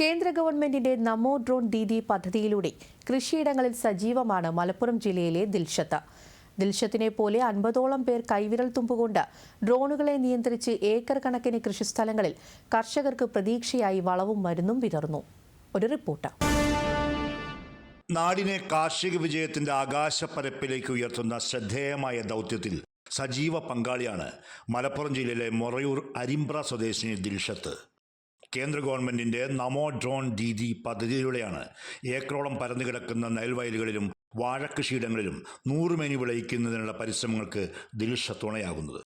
കേന്ദ്ര ഗവൺമെന്റിന്റെ നമോ ഡ്രോൺ ദീദി പദ്ധതിയിലൂടെ കൃഷിയിടങ്ങളിൽ സജീവമാണ് മലപ്പുറം ജില്ലയിലെ ദിൽഷത്ത്. ദിൽഷത്തിനെ പോലെ അൻപതോളം പേർ കൈവിരൽ തുമ്പുകൊണ്ട് ഡ്രോണുകളെ നിയന്ത്രിച്ച് ഏക്കർ കണക്കിന് കൃഷിസ്ഥലങ്ങളിൽ കർഷകർക്ക് പ്രതീക്ഷയായി വളവും മരുന്നും വിതർന്നു ഒരു റിപ്പോർട്ട്. നാടിനെ കാർഷിക വിജയത്തിന്റെ ആകാശപ്പരപ്പിലേക്ക് ഉയർത്തുന്ന ശ്രദ്ധേയമായ ദൗത്യത്തിൽ സജീവ പങ്കാളിയാണ് മലപ്പുറം ജില്ലയിലെ മൊറയൂർ അരിമ്പ്ര സ്വദേശിനി ദിൽഷത്ത്. കേന്ദ്ര ഗവൺമെന്റിന്റെ നമോ ഡ്രോൺ ദീദി പദ്ധതിയിലൂടെയാണ് ഏക്കറോളം പരന്നു കിടക്കുന്ന നെൽവയലുകളിലും വാഴക്കൃഷിയിടങ്ങളിലും നൂറുമേനി വിളയിക്കുന്നതിനുള്ള പരിശ്രമങ്ങൾക്ക് ദിൽഷ തുണയാകുന്നത്.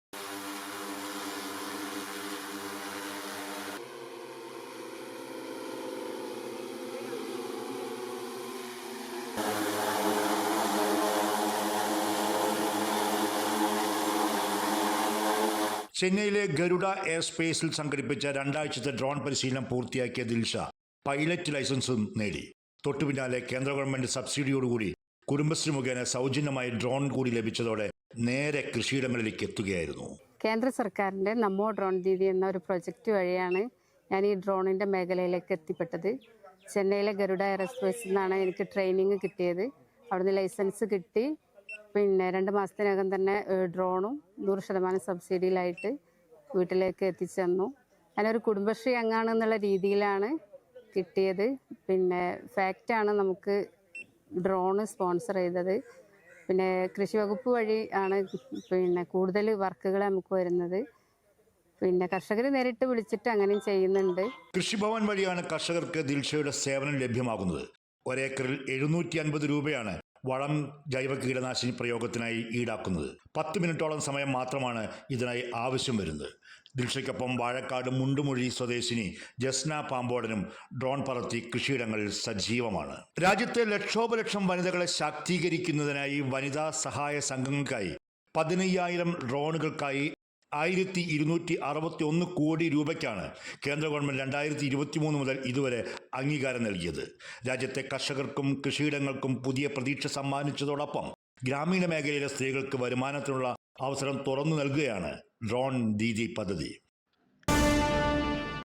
ചെന്നൈയിലെ ഗരുഡ എയർ സ്പേസിൽ സംഘടിപ്പിച്ച രണ്ടാഴ്ചത്തെ ഡ്രോൺ പരിശീലനം പൂർത്തിയാക്കിയ ദിൽഷ പൈലറ്റ് ലൈസൻസും നേടി. തൊട്ടുപിന്നാലെ കേന്ദ്ര ഗവൺമെന്റ് സബ്സിഡിയോടുകൂടി കുടുംബശ്രീ മുഖേന സൗജന്യമായി ഡ്രോൺ കൂടി ലഭിച്ചതോടെ നേരെ കൃഷിയിടങ്ങളിലേക്ക് എത്തുകയായിരുന്നു. കേന്ദ്ര സർക്കാരിന്റെ നമ്മോ ഡ്രോൺ ദീദി എന്ന ഒരു പ്രൊജക്റ്റ് വഴിയാണ് ഞാൻ ഈ ഡ്രോണിന്റെ മേഖലയിലേക്ക് എത്തിപ്പെട്ടത്. ചെന്നൈയിലെ ഗരുഡ എയറോസ്പേസിൽ നിന്നാണ് എനിക്ക് ട്രെയിനിങ് കിട്ടിയത്. അവിടുന്ന് ലൈസൻസ് കിട്ടി. പിന്നെ രണ്ട് മാസത്തിനകം തന്നെ ഡ്രോണും നൂറ് ശതമാനം സബ്സിഡിയിലായിട്ട് വീട്ടിലേക്ക് എത്തിച്ചു തന്നു ഞാനൊരു കുടുംബശ്രീ അംഗാണെന്നുള്ള രീതിയിലാണ് കിട്ടിയത്. പിന്നെ ഫാക്റ്റാണ് നമുക്ക് ഡ്രോണ് സ്പോൺസർ ചെയ്തത്. പിന്നെ കൃഷി വകുപ്പ് വഴി ആണ് പിന്നെ കൂടുതൽ വർക്കുകൾ നമുക്ക് വരുന്നത്. പിന്നെ കർഷകർ നേരിട്ട് വിളിച്ചിട്ട് അങ്ങനെയും ചെയ്യുന്നുണ്ട്. കൃഷിഭവൻ വഴിയാണ് കർഷകർക്ക് ദിൽഷയുടെ സേവനം ലഭ്യമാകുന്നത്. ഒരേക്കറിൽ എഴുന്നൂറ്റി അൻപത് രൂപയാണ് വളം ജൈവ കീടനാശിനി പ്രയോഗത്തിനായി ഈടാക്കുന്നത്. പത്ത് മിനിറ്റോളം സമയം മാത്രമാണ് ഇതിനായി ആവശ്യം വരുന്നത്. ദിൽഷയ്ക്കൊപ്പം വാഴക്കാട് മുണ്ടുമൊഴി സ്വദേശിനി ജസ്ന പാമ്പോടനും ഡ്രോൺ പറത്തി കൃഷിയിടങ്ങളിൽ സജീവമാണ്. രാജ്യത്തെ ലക്ഷോപലക്ഷം വനിതകളെ ശാക്തീകരിക്കുന്നതിനായി വനിതാ സഹായ സംഘങ്ങൾക്കായി പതിനയ്യായിരം ഡ്രോണുകൾക്കായി ആയിരത്തി ഇരുന്നൂറ്റി അറുപത്തി ഒന്ന് കോടി രൂപയ്ക്കാണ് കേന്ദ്ര ഗവൺമെന്റ് രണ്ടായിരത്തി ഇരുപത്തി മൂന്ന് മുതൽ ഇതുവരെ അംഗീകാരം നൽകിയത്. രാജ്യത്തെ കർഷകർക്കും കൃഷിയിടങ്ങൾക്കും പുതിയ പ്രതീക്ഷ സമ്മാനിച്ചതോടൊപ്പം ഗ്രാമീണ മേഖലയിലെ സ്ത്രീകൾക്ക് വരുമാനത്തിനുള്ള അവസരം തുറന്നു നൽകുകയാണ് ഡ്രോൺ ദീദി പദ്ധതി.